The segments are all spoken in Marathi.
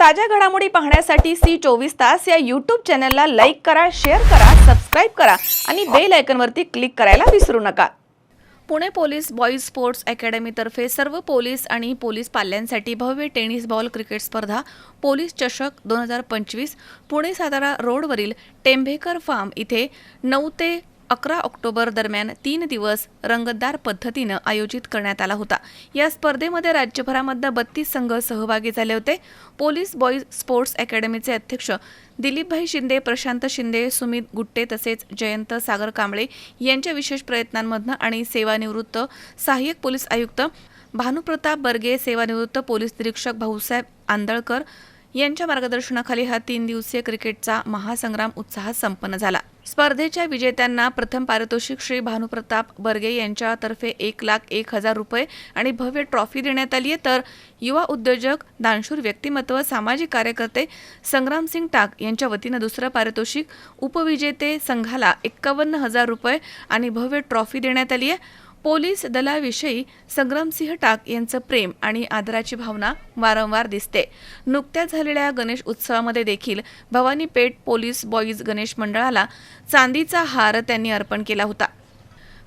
ताज्या घडामोडी पाहण्यासाठी सी चोवीस तास या यूट्यूब चॅनलला लाईक करा शेअर करा सबस्क्राईब करा आणि बेल आयकनवरती क्लिक करायला विसरू नका. पुणे पोलीस बॉईज स्पोर्ट्स अकॅडमीतर्फे सर्व पोलीस आणि पोलीस पाल्यांसाठी भव्य टेनिस बॉल क्रिकेट स्पर्धा पोलीस चषक दोन हजार पंचवीस पुणे सातारा रोडवरील टेंभेकर फार्म इथे नऊ ते अकरा ऑक्टोबर दरम्यान तीन दिवस रंगतदार पद्धतीनं आयोजित करण्यात आला होता. या स्पर्धेमध्ये राज्यभरामधनं बत्तीस संघ सहभागी झाले होते. पोलीस बॉईज स्पोर्ट्स अकॅडमीचे अध्यक्ष दिलीपभाई शिंदे प्रशांत शिंदे सुमित गुट्टे तसेच जयंत सागर कांबळे यांच्या विशेष प्रयत्नांमधनं आणि सेवानिवृत्त सहाय्यक पोलीस आयुक्त भानुप्रताप बर्गे सेवानिवृत्त पोलीस निरीक्षक भाऊसाहेब आंदळकर यांच्या मार्गदर्शनाखाली हा तीन दिवसीय क्रिकेटचा महासंग्राम उत्साहात संपन्न झाला. स्पर्धेच्या विजेत्यांना प्रथम पारितोषिक श्री भानुप्रताप बर्गे यांच्यातर्फे एक लाख एक हजार रुपये आणि भव्य ट्रॉफी देण्यात आली आहे. तर युवा उद्योजक दानशूर व्यक्तिमत्व सामाजिक कार्यकर्ते संग्रामसिंग टाक यांच्या वतीनं दुसरं पारितोषिक उपविजेते संघाला एक्कावन्न हजार रुपये आणि भव्य ट्रॉफी देण्यात आली आहे. पोलीस दलाविषयी संग्रामसिंह टाक यांचं प्रेम आणि आदराची भावना वारंवार दिसते. नुकत्याच झालेल्या गणेश उत्सवामध्ये देखील भवानी पेठ पोलीस बॉईज गणेश मंडळाला चांदीचा हार त्यांनी अर्पण केला होता.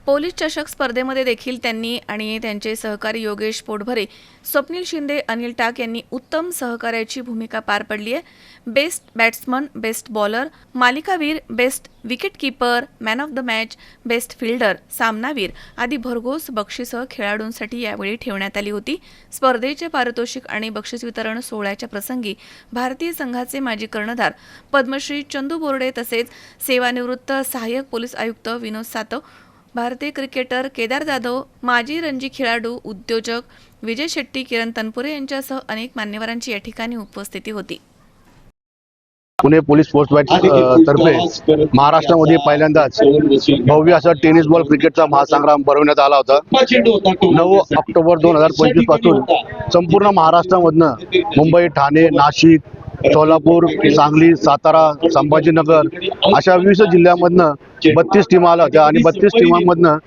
पोलीस चषक स्पर्धेमध्ये देखील त्यांनी आणि त्यांचे सहकारी योगेश पोटभरे स्वप्नील शिंदे अनिल टाक यांनी उत्तम सहकार्याची भूमिका पार पडली आहे. बेस्ट बॅट्समन बेस्ट बॉलर मालिकावीर best wicketkeeper man of the match best fielder सामनावीर आदी भरघोस बक्षिसं खेळाडूंसाठी यावेळी ठेवण्यात आली होती. स्पर्धेचे पारितोषिक आणि बक्षीस वितरण सोहळ्याच्या प्रसंगी भारतीय संघाचे माजी कर्णधार पद्मश्री चंदू बोर्डे तसेच सेवानिवृत्त सहाय्यक पोलीस आयुक्त विनोद सातव भारतीय क्रिकेटर केदार जाधव माजी रणजी खेळाडू उद्योजक विजय शेट्टी किरण तनपुरे यांच्यासह अनेक मान्यवरांची या ठिकाणी उपस्थिती होती. पुणे पोलीस स्पोर्ट्स बॅट तर्फे महाराष्ट्रामध्ये पहिल्यांदाच भव्य असा टेनिस बॉल क्रिकेटचा महासंग्राम भरवण्यात आला होता. नऊ ऑक्टोबर दोन हजार पंचवीसपासून संपूर्ण महाराष्ट्रामधनं मुंबई ठाणे नाशिक सोलापूर सांगली सातारा संभाजीनगर अशा विविध जिल्ह्यामधनं बत्तीस टीम आल्या होत्या आणि बत्तीस टीमांमधनं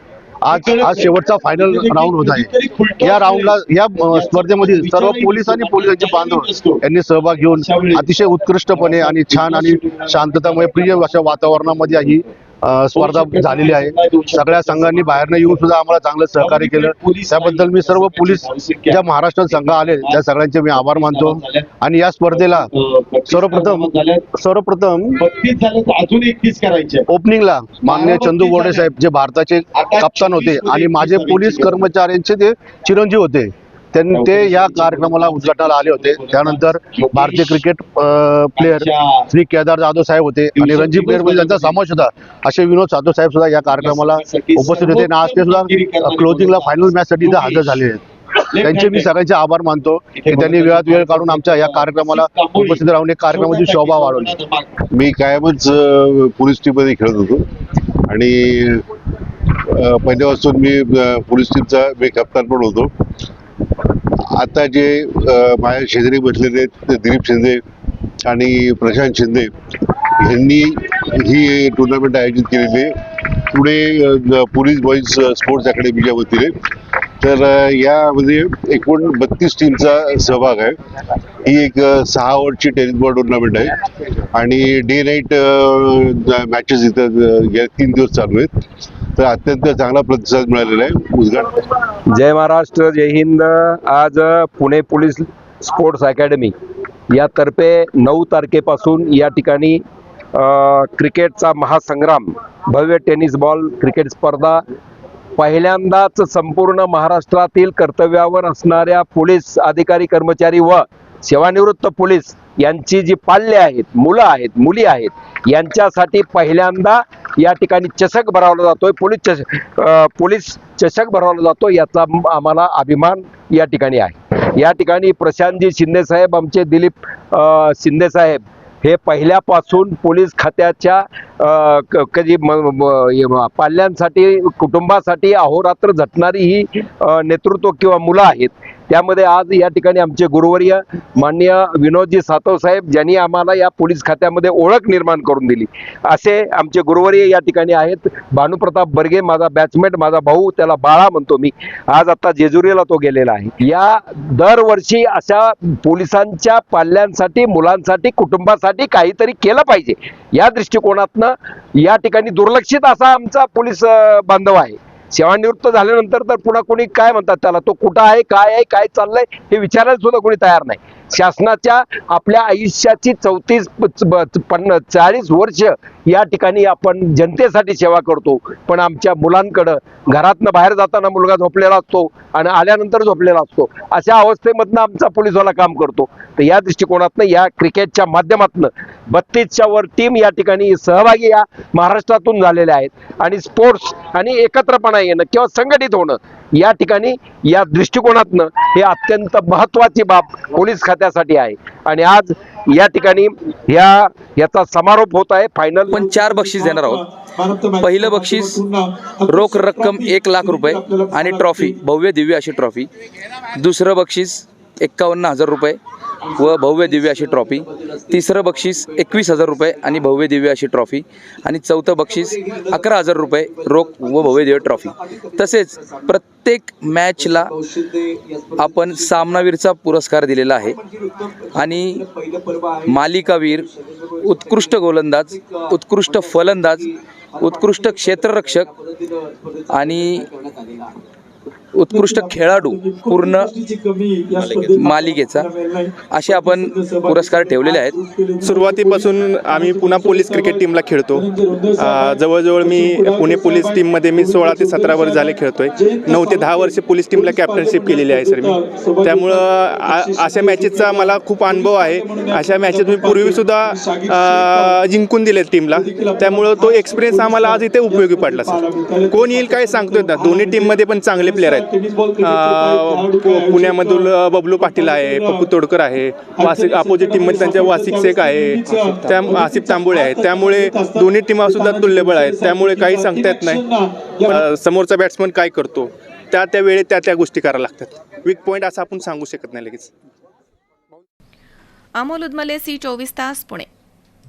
आज आज शेवटचा फायनल राऊंड होत आहे. या राऊंडला या स्पर्धेमध्ये सर्व पोलीस आणि पोलिसांचे बांधव यांनी सहभाग घेऊन अतिशय उत्कृष्टपणे आणि छान आणि शांततामुळे प्रिय अशा वातावरणामध्ये ही स्पर्धा झालेली आहे. सगळ्या संघांनी बाहेरनं येऊन सुद्धा आम्हाला चांगलं सहकार्य केलं. त्याबद्दल मी सर्व पोलीस ज्या महाराष्ट्रात संघ आले त्या सगळ्यांचे मी आभार मानतो. आणि या स्पर्धेला सर्वप्रथम सर्वप्रथम ओपनिंगला माननीय चंदू गोडे साहेब जे भारताचे कप्तान होते आणि माझे पोलीस कर्मचाऱ्यांचे ते चिरंजीव होते. त्यांनी ते या कार्यक्रमाला उद्घाटनाला आले होते. त्यानंतर भारतीय क्रिकेट प्लेअर श्री केदार जाधव साहेब होते. आणि रणजी प्लेअरमध्ये. त्यांचा समावेश होता असे विनोद साधव साहेब सुद्धा या कार्यक्रमाला उपस्थित होते. आणि आज ते सुद्धा क्लोजिंगला फायनल मॅच साठी हजर झाले आहेत. त्यांचे मी सगळ्यांचे आभार मानतो की त्यांनी वेळात वेळ काढून आमच्या या कार्यक्रमाला उपस्थित राहून कार्यक्रमाची शोभा वाढवली. मी कायमच पोलीस टीममध्ये खेळत होतो. आणि पहिल्यापासून मी पोलीस टीमचा मी कप्तान पण होतो. आता जे माझ्या शेजारी बसलेले आहेत दिलीप शिंदे आणि प्रशांत शिंदे यांनी ही टुर्नामेंट आयोजित केलेली आहे. पुणे पोलीस बॉईज स्पोर्ट्स अकॅडमीच्या वतीने. तर यामध्ये एकूण बत्तीस टीमचा सहभाग आहे. ही एक सहा ओव्हरची टेनिस बॉल टुर्नामेंट आहे. आणि डे नाईट मॅचेस इथं अ, गेल्या तीन दिवस चालू आहेत. तर अत्यंत चांगला प्रतिसाद मिळालेला आहे. उद्घाटन. जय महाराष्ट्र जय हिंद. आज पुणे पोलीस स्पोर्ट्स अकॅडमी यातर्फे नऊ तारखेपासून या ठिकाणी क्रिकेटचा महासंग्राम भव्य टेनिस बॉल क्रिकेट स्पर्धा पहिल्यांदाच संपूर्ण महाराष्ट्रातील कर्तव्यावर असणाऱ्या पोलीस अधिकारी कर्मचारी व सेवानिवृत्त पोलीस यांची जी पाल्य आहेत मुलं आहेत मुली आहेत यांच्यासाठी पहिल्यांदा या ठिकाणी चषक भरवला जातोय. पोलीस चषक पोलीस चषक भरवला जातो याचा आम्हाला अभिमान या ठिकाणी आहे. या ठिकाणी प्रशांतजी शिंदे साहेब आमचे दिलीप शिंदेसाहेब शिंदे साहेब हे पहिल्यापासून पोलीस खात्याच्या क- कधी पाल्यांसाठी कुटुंबासाठी अहोरात्र झटणारी ही नेतृत्व किंवा मुलं आहेत. त्यामध्ये आज या ठिकाणी आमचे गुरुवर्य माननीय विनोदजी सातव साहेब ज्यांनी आम्हाला या पोलीस खात्यामध्ये ओळख निर्माण करून दिली. असे आमचे गुरुवर्य या ठिकाणी आहेत. भानुप्रताप बर्गे माझा बॅचमेट माझा भाऊ त्याला बाळा म्हणतो मी. आज आता जेजुरीला तो गेलेला आहे. या दरवर्षी अशा पोलिसांच्या पाल्यांसाठी मुलांसाठी कुटुंबासाठी काहीतरी केलं पाहिजे. या दृष्टिकोनातनं या ठिकाणी दुर्लक्षित असा आमचा पोलीस बांधव आहे. सेवानिवृत्त झाल्यानंतर तर पुन्हा कोणी काय म्हणतात त्याला? तो कुठं आहे काय आहे काय चाललंय हे विचारायला सुद्धा कोणी तयार नाही. शासनाच्या आपल्या आयुष्याची चौतीस पन्नास चाळीस वर्ष या ठिकाणी आपण जनतेसाठी सेवा करतो पण आमच्या मुलांकडं घरातनं बाहेर जाताना मुलगा झोपलेला असतो आणि आल्यानंतर झोपलेला असतो. अशा अवस्थेमधनं आमचा पोलीसवाला काम करतो. तर या दृष्टिकोनातनं या क्रिकेटच्या माध्यमातनं बत्तीसच्या वर टीम या ठिकाणी सहभागी या महाराष्ट्रातून झालेल्या आहेत. आणि स्पोर्ट्स आणि एकत्रपणा येणं किंवा संघटित होणं या ठिकाणी या दृष्टिकोनातनं हे अत्यंत महत्वाची बाब पोलीस खात्यासाठी आहे. आणि आज या ठिकाणी या याचा समारोप होत आहे. फायनल आपण चार बक्षीस देणार आहोत. पहिलं बक्षीस रोख रक्कम एक लाख रुपये आणि ट्रॉफी भव्य दिव्य अशी ट्रॉफी. दुसरं बक्षीस एक्कावन्न हजार रुपये. व भव्य दिव्य अशी ट्रॉफी. तिसरं बक्षीस एकवीस हजार रुपये आणि भव्य दिव्य अशी ट्रॉफी. आणि चौथं बक्षीस अकरा हजार रुपये रोख व भव्य दिव्य ट्रॉफी. तसेच प्रत्येक मॅचला आपण सामनावीरचा पुरस्कार दिलेला आहे. आणि मालिकावीर उत्कृष्ट गोलंदाज उत्कृष्ट फलंदाज उत्कृष्ट क्षेत्ररक्षक आणि उत्कृष्ट खेळाडू पूर्ण मालिकेचा असे आपण पुरस्कार ठेवलेले आहेत. सुरुवातीपासून आम्ही पुन्हा पोलीस क्रिकेट टीमला खेळतो. जवळजवळ मी पुणे पोलीस टीममध्ये मी सोळा ते सतरा वर्ष झाले खेळतोय. नऊ ते दहा वर्ष पोलीस टीमला कॅप्टनशिप केलेली आहे सर मी. त्यामुळं अशा मॅचेसचा मला खूप अनुभव आहे. अशा मॅचेस मी पूर्वीसुद्धा जिंकून दिले टीमला. त्यामुळं तो एक्सपिरियन्स आम्हाला आज इथे उपयोगी पडला सर. कोण येईल काय सांगतोय ना दोन्ही टीममध्ये पण चांगले प्लेअर आहेत. पुण्यामधून बबलू पाटील आहे पप्पू तोडकर आहे वासिक अपोजिट टीममध्ये त्यांच्या वासिक शेख आहे त्या आसिफ तांबोळे आहेत. त्यामुळे दोन्ही टीमा सुद्धा तुल्यबळ आहेत. त्यामुळे काही सांगता येत नाही. समोरचा बॅट्समन काय करतो? त्या त्या वेळेत त्या त्या गोष्टी करायला लागतात. वीक पॉईंट असं आपण सांगू शकत नाही लगेच. अमोल उदमले सी चोवीस तास पुणे.